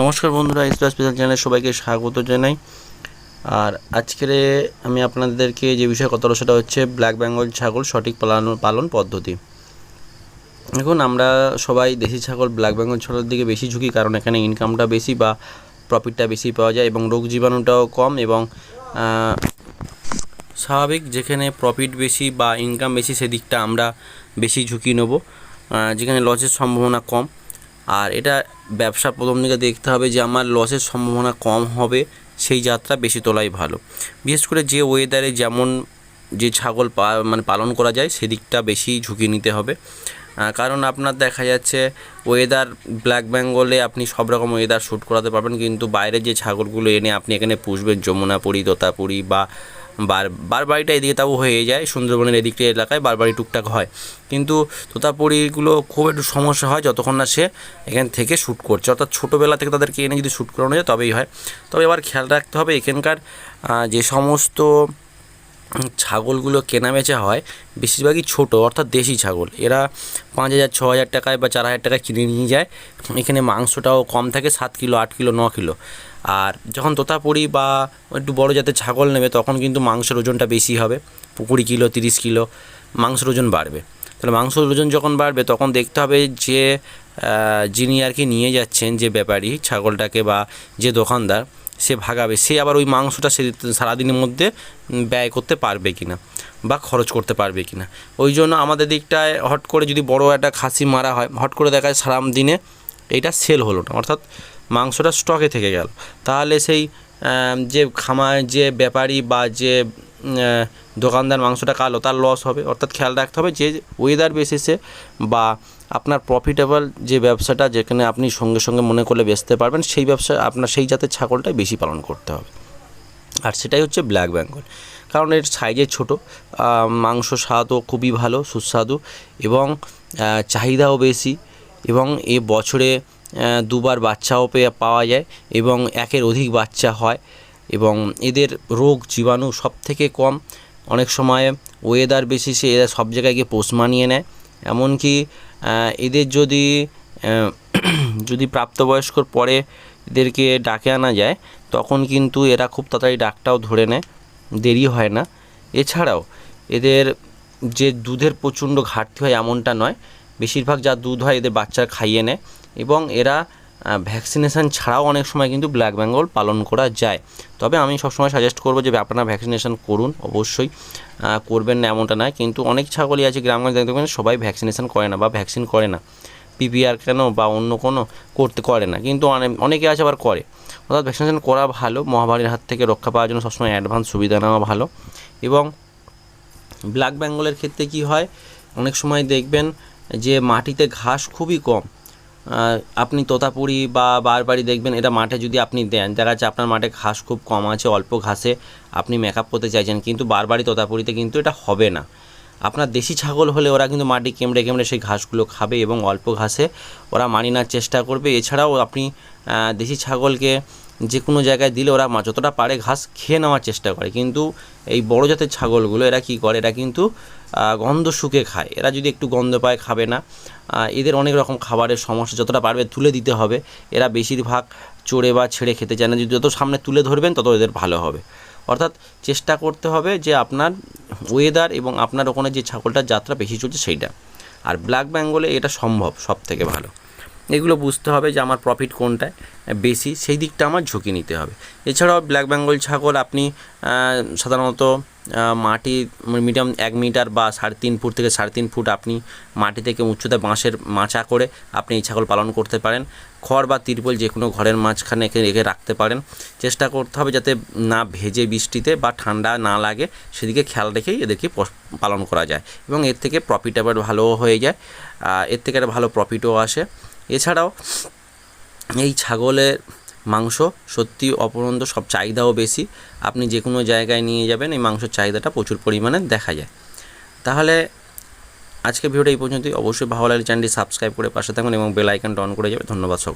নমস্কার বন্ধুরা ইসরা স্পেশাল চ্যানেলে সবাইকে স্বাগত জানাই। আর আজকের আমি আপনাদেরকে যে বিষয়ে কথা বলব সেটা হচ্ছে ব্ল্যাক বেঙ্গল ছাগল সঠিক পালন পালন পদ্ধতি। এখন আমরা সবাই দেশি ছাগল ব্ল্যাক বেঙ্গল ছাগলের দিকে বেশি ঝুঁকি, কারণ এখানে ইনকামটা বেশি বা প্রফিটটা বেশি পাওয়া যায় এবং রোগ জীবাণুটাও কম এবং স্বাভাবিক যেখানে প্রফিট বেশি বা ইনকাম বেশি সেদিকটা আমরা বেশি ঝুঁকি নেব। যেখানে লসের সম্ভাবনা কম। আর এটা ব্যবসা প্রথম দিকে দেখতে হবে যে আমার লসের সম্ভাবনা কম হবে, সেই যাত্রা বেশি তোলাই ভালো। বিশেষ করে যে ওয়েদারে যেমন যে ছাগল মানে পালন করা যায়, সেদিকটা বেশি ঝুঁকি নিতে হবে। কারণ আপনার দেখা যাচ্ছে ওয়েদার ব্ল্যাক বেঙ্গলে আপনি সব রকম ওয়েদার শ্যুট করাতে পারবেন, কিন্তু বাইরে যে ছাগলগুলো এনে আপনি এখানে পুষবেন যমুনাপুরি তোতাপুরি বা বার বারবাড়িটা এদিকে তাও হয়ে যায়, সুন্দরবনের এদিকটা এলাকায় বারবাড়ি টুকটাক হয়। কিন্তু তোতাপুরিগুলো খুব একটু সমস্যা হয় যতক্ষণ না সে এখান থেকে শ্যুট করছে। অর্থাৎ ছোটোবেলা থেকে তাদেরকে এনে যদি শ্যুট করানো যায় তবেই হয়। তবে এবার খেয়াল রাখতে হবে এখানকার যে সমস্ত ছাগলগুলো কেনা বেচা হয় বেশিরভাগই ছোট, অর্থাৎ দেশি ছাগল। এরা পাঁচ হাজার, ছ হাজার টাকায় বা চার হাজার টাকায় কিনে নিয়ে যায়। এখানে মাংসটাও কম থাকে, সাত কিলো, আট কিলো, ন কিলো। আর যখন তোতাপুরি বা একটু বড় জাতের ছাগল নেবে, তখন কিন্তু মাংসের ওজনটা বেশি হবে। কুড়ি কিলো, তিরিশ কিলো, মাংসের ওজন বাড়বে। তাহলে মাংসের ওজন যখন বাড়বে, তখন দেখতে হবে যে যিনি আর কি নিয়ে যাচ্ছেন যে ব্যাপারী ছাগলটাকে বা যে দোকানদার, সে ভাগাবে। সে আবার ওই মাংসটা সে সারাদিনের মধ্যে ব্যয় করতে পারবে কিনা বা খরচ করতে পারবে কি না ওই জন্য আমাদের দিকটায় হট করে যদি বড় একটা খাসি মারা হয়, হট করে দেখা যায় সারা দিনে, এইটা সেল হলো না। অর্থাৎ মাংসটা স্টকে থেকে গেল। তাহলে সেই যে খামার যে ব্যাপারী বা যে দোকানদার মাংসটা কালো, তার লস হবে। অর্থাৎ খেয়াল রাখতে হবে যে ওয়েদার বেসিসে বা আপনার প্রফিটেবল যে ব্যবসাটা যেখানে আপনি সঙ্গে সঙ্গে মনে করলে বেচতে পারবেন, সেই ব্যবসা, আপনার সেই জাতের ছাগলটাই বেশি পালন করতে হবে। আর সেটাই হচ্ছে ব্ল্যাক বেঙ্গল কারণ এর সাইজে ছোট মাংস স্বাদও খুবই ভালো, সুস্বাদু এবং চাহিদাও বেশি এবং এ বছরে দুবার বাচ্চাও পেয়ে পাওয়া যায় এবং একের অধিক বাচ্চা হয় এবং এদের রোগ জীবাণু সব থেকে কম। অনেক সময় ওয়েদার বেসিসে এরা সব জায়গায় গিয়ে পোষ মানিয়ে নেয়। এমনকি এদের যদি যদি প্রাপ্তবয়স্কর পরে এদেরকে ডাকে আনা যায়, তখন কিন্তু এরা খুব তাড়াতাড়ি ডাকটাও ধরে নেয়, দেরি হয় না। এছাড়াও এদের যে দুধের প্রচণ্ড ঘাটতি হয় এমনটা নয়। বেশিরভাগ যা দুধ হয় এদের বাচ্চা খাইয়ে নেয়। এবং এরা ভ্যাকসিনেশান ছাড়াও অনেক সময় কিন্তু ব্ল্যাক বেঙ্গল পালন করা যায়। তবে আমি সবসময় সাজেস্ট করব যে আপনারা ভ্যাকসিনেশান করুন, অবশ্যই করবেন না এমনটা নয়। কিন্তু অনেক ছাগলই আছে গ্রামগঞ্জে দেখবেন সবাই ভ্যাকসিনেশান করে না বা ভ্যাকসিন করে না। পিপিআর কেন বা অন্য কোনো করতে, করে না। কিন্তু অনেকে আছে আবার করে। অর্থাৎ ভ্যাকসিনেশন করা ভালো, মহামারীর হাত থেকে রক্ষা পাওয়ার জন্য সবসময় অ্যাডভান্স সুবিধা নেওয়া ভালো। এবং ব্ল্যাক বেঙ্গলের ক্ষেত্রে কি হয়? অনেক সময় দেখবেন যে মাটিতে ঘাস খুবই কম। আপনি তোতাপুরি বা বারবারই দেখবেন, এটা মাঠে যদি আপনি দেন, দেখা যাচ্ছে আপনার মাঠে ঘাস খুব কম আছে, অল্প ঘাসে আপনি মেকআপ করতে চাইছেন, কিন্তু বারবারই তোতাপুরিতে কিন্তু এটা হবে না। আপনার দেশি ছাগল হলে ওরা কিন্তু মাটি কেমড়ে কেমড়ে সেই ঘাসগুলো খাবে এবং অল্প ঘাসে ওরা মানিয়ে নেওয়ার চেষ্টা করবে। এছাড়াও আপনি দেশি ছাগলকে যে কোনো জায়গায় দিলে ওরা যতটা পারে ঘাস খেয়ে নেওয়ার চেষ্টা করে। কিন্তু এই বড় জাতের ছাগলগুলো এরা কি করে? এরা কিন্তু গন্ধ শুকে খায়। এরা যদি একটু গন্ধ পায়, খাবে না। এদের অনেক রকম খাবারের সমস্যা, যতটা পারবে তুলে দিতে হবে। এরা বেশিরভাগ চড়ে বা ছেড়ে খেতে চায় না। যদি যত সামনে তুলে ধরবেন, তত এদের ভালো হবে। অর্থাৎ চেষ্টা করতে হবে যে আপনার ওয়েদার এবং আপনার ওখানে যে ছাগলটার যাত্রা বেশি চলছে, সেইটা। আর ব্ল্যাক বেঙ্গলে এটা সম্ভব সব থেকে ভালো। এগুলো বুঝতে হবে যে আমার প্রফিট কোনটায় বেশি, সেই দিকটা আমার ঝুঁকি নিতে হবে। এছাড়াও ব্ল্যাক বেঙ্গল ছাগল আপনি সাধারণত মাটি মিডিয়াম এক মিটার বা সাড়ে তিন ফুট থেকে সাড়ে তিন ফুট আপনি মাটি থেকে উচ্চতা বাঁশের মাচা করে আপনি এই ছাগল পালন করতে পারেন। খড় বা তিরপল যে কোনো ঘরের মাঝখানে একে রেখে রাখতে পারেন। চেষ্টা করতে হবে যাতে না ভেজে বৃষ্টিতে বা ঠান্ডা না লাগে, সেদিকে খেয়াল রেখেই এদেরকে পালন করা যায়। এবং এর থেকে প্রফিট আবার ভালোও হয়ে যায়। এর থেকে একটা ভালো প্রফিটও আসে। এছাড়াও এই ছাগলের মাংস সত্যি অপরন্ত সব চাহিদাও বেশি। আপনি যে কোনো জায়গায় নিয়ে যাবেন, এই মাংসের চাহিদাটা প্রচুর পরিমাণে দেখা যায়। তাহলে আজকে ভিডিওটা এই পর্যন্তই। অবশ্যই ভালো লাগলে চ্যানেলটি সাবস্ক্রাইব করে পাশে থাকুন এবং বেল আইকনটা অন করে যাবে। ধন্যবাদ সকল